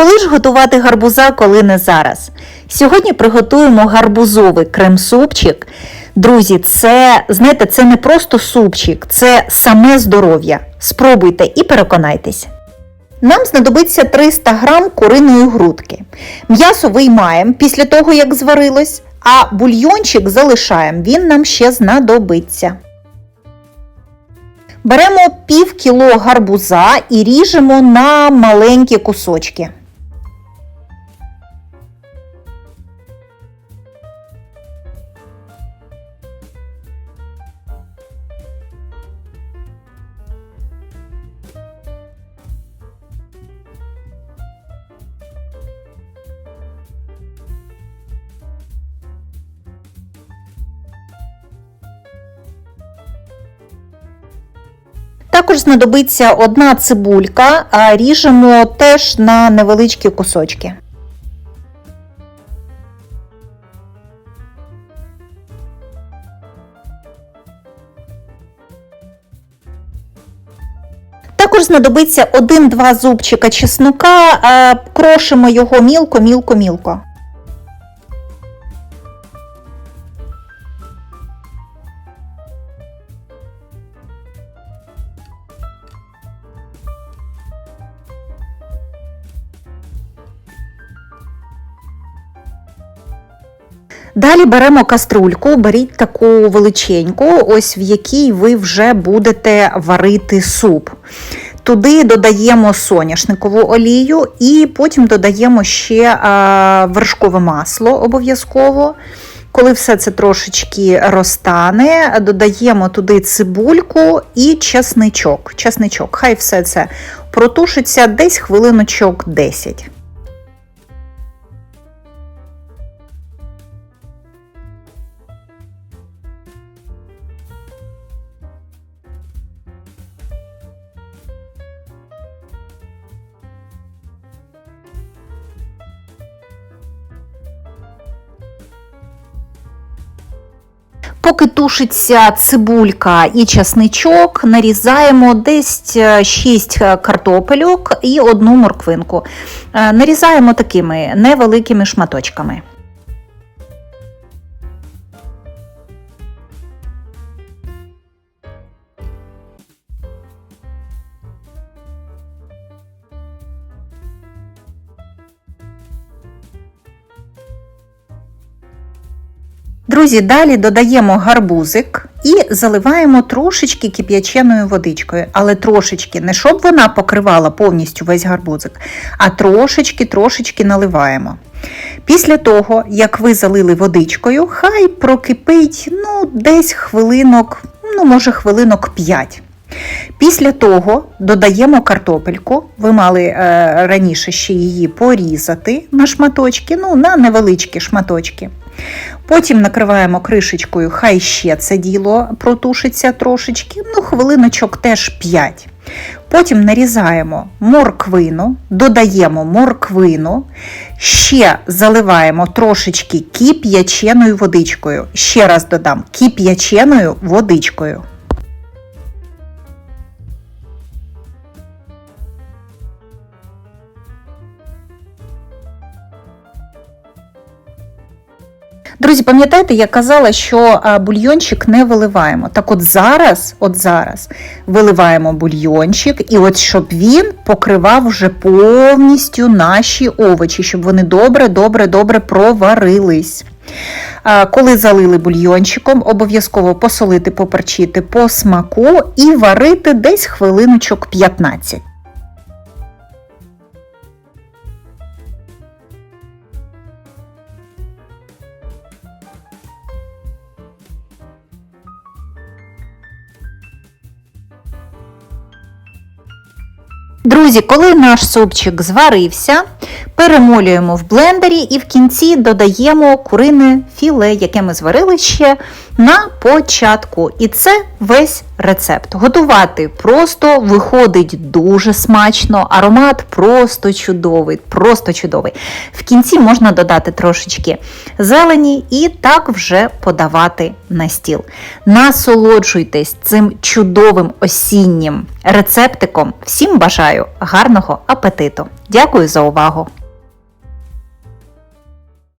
Коли ж готувати гарбуза, коли не зараз? Сьогодні приготуємо гарбузовий крем-супчик. Друзі, це, знаєте, це не просто супчик, це саме здоров'я. Спробуйте і переконайтесь. Нам знадобиться 300 грам куриної грудки. М'ясо виймаємо після того, як зварилось, а бульйончик залишаємо, він нам ще знадобиться. Беремо пів кіло гарбуза і ріжемо на маленькі кусочки. Також знадобиться одна цибулька, а ріжемо теж на невеличкі кусочки. Також знадобиться 1-2 зубчика чеснока, крошимо його мілко, Далі беремо каструльку, беріть таку величеньку, ось в якій ви вже будете варити суп. Туди додаємо соняшникову олію і потім додаємо ще а, вершкове масло обов'язково. Коли все це трошечки розтане, додаємо туди цибульку і чесничок. Чесничок. Хай все це протушиться десь хвилиночок 10. Поки тушиться цибулька і часничок, нарізаємо десь 6 картопельок і одну морквинку. Е, Нарізаємо такими невеликими шматочками. Друзі, далі додаємо гарбузик і заливаємо трошечки кип'яченою водичкою, але трошечки, не щоб вона покривала повністю весь гарбузик, а трошечки-трошечки наливаємо. Після того, як ви залили водичкою, хай прокипить ну, десь хвилинок, ну, може, хвилинок 5. Після того додаємо картопельку. Ви мали е, раніше ще її порізати на шматочки, ну, на невеличкі шматочки. Потім накриваємо кришечкою, хай ще це діло протушиться трошечки, ну, хвилиночок теж 5. Потім нарізаємо морквину, додаємо морквину, ще заливаємо трошечки кип'яченою водичкою. Ще раз додам кип'яченою водичкою. Друзі, пам'ятаєте, я казала, що бульйончик не виливаємо. Так от зараз, от зараз виливаємо бульйончик, і от щоб він покривав вже повністю наші овочі, щоб вони добре, добре, добре проварились. Коли залили бульйончиком, обов'язково посолити, поперчити по смаку і варити десь хвилиночок 15. Друзі, коли наш супчик зварився, перемолюємо в блендері і в кінці додаємо курине філе, яке ми зварили ще на початку. І це весь рецепт. Готувати просто виходить дуже смачно, аромат просто чудовий, просто чудовий. В кінці можна додати трошечки зелені і так вже подавати на стіл. Насолоджуйтесь цим чудовим осіннім рецептиком. Всім бажаю гарного апетиту! Дякую за увагу!